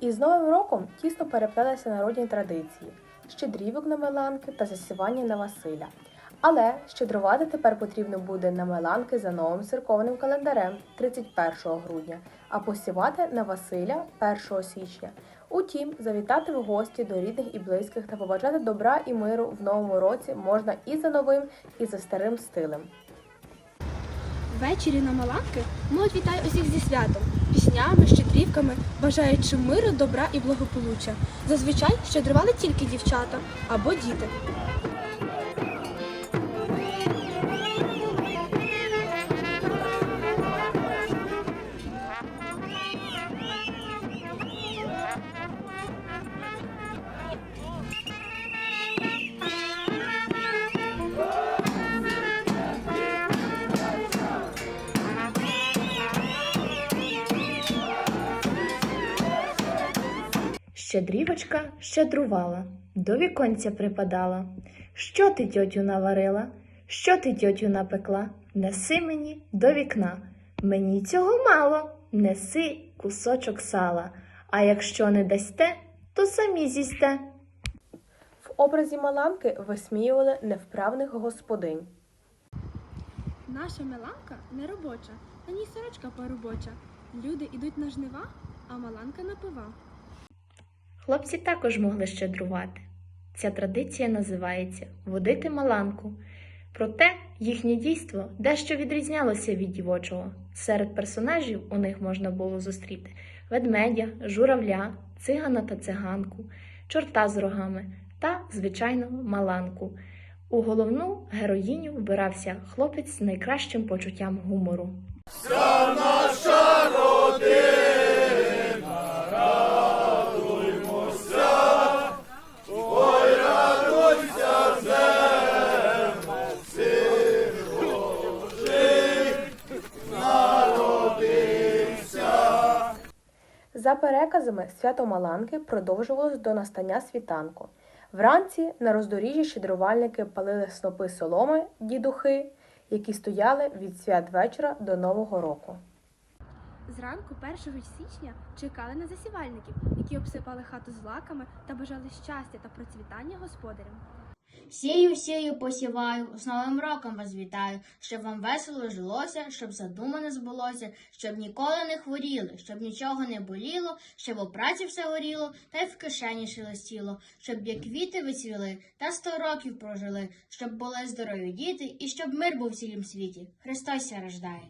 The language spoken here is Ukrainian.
І з Новим роком тісно переплелися народні традиції, щедрівок на Меланки та засівання на Василя. Але щедрувати тепер потрібно буде на Меланки за новим церковним календарем 31 грудня, а посівати на Василя 1 січня. Утім, завітати в гості до рідних і близьких та побажати добра і миру в новому році можна і за новим, і за старим стилем. Ввечері на Маланки молодь вітає усіх зі святом, піснями, щедрівками, бажаючи миру, добра і благополуччя. Зазвичай щедрували тільки дівчата або діти. Щедрівочка щедрувала, до віконця припадала. Що ти, тьотю, наварила? Що ти, тьотю, напекла? Неси мені до вікна. Мені цього мало, неси кусочок сала. А якщо не дасте, то самі з'їсте. В образі Маланки висміювали невправних господинь. Наша Маланка не робоча, на ній сорочка поробоча. Люди йдуть на жнива, а Маланка на пива. Хлопці також могли щедрувати. Ця традиція називається водити маланку. Проте їхнє дійство дещо відрізнялося від дівочого. Серед персонажів у них можна було зустріти ведмедя, журавля, цигана та циганку, чорта з рогами та, звичайно, маланку. У головну героїню вбирався хлопець з найкращим почуттям гумору. За переказами, свято Маланки продовжувалось до настання світанку. Вранці на роздоріжжі щедрувальники палили снопи соломи, дідухи, які стояли від свят вечора до Нового року. Зранку 1 січня чекали на засівальників, які обсипали хату злаками та бажали щастя та процвітання господарям. Сію, сію, посіваю, з Новим роком вас вітаю, щоб вам весело жилося, щоб задумане збулося, щоб ніколи не хворіли, щоб нічого не боліло, щоб у праці все горіло, та й в кишені шелестіло, щоб як квіти вицвіли, та сто років прожили, щоб були здорові діти, і щоб мир був в цілім світі. Христос ся рождає.